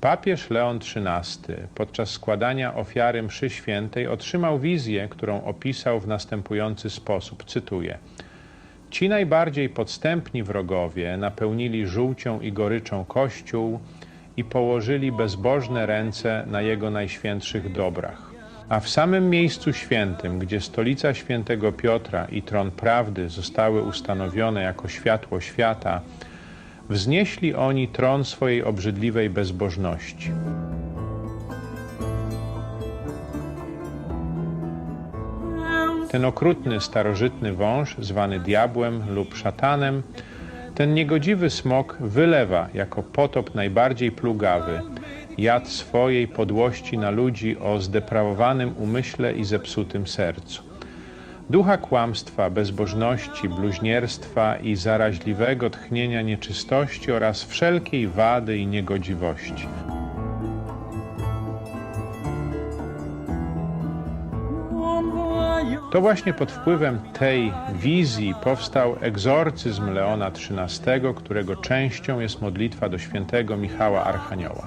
Papież Leon XIII podczas składania ofiary mszy świętej otrzymał wizję, którą opisał w następujący sposób, cytuję. Ci najbardziej podstępni wrogowie napełnili żółcią i goryczą Kościół i położyli bezbożne ręce na jego najświętszych dobrach. A w samym miejscu świętym, gdzie stolica świętego Piotra i tron prawdy zostały ustanowione jako światło świata, wznieśli oni tron swojej obrzydliwej bezbożności. Ten okrutny, starożytny wąż, zwany diabłem lub szatanem, ten niegodziwy smok wylewa jako potop najbardziej plugawy jad swojej podłości na ludzi o zdeprawowanym umyśle i zepsutym sercu. Ducha kłamstwa, bezbożności, bluźnierstwa i zaraźliwego tchnienia nieczystości oraz wszelkiej wady i niegodziwości. To właśnie pod wpływem tej wizji powstał egzorcyzm Leona XIII, którego częścią jest modlitwa do świętego Michała Archanioła.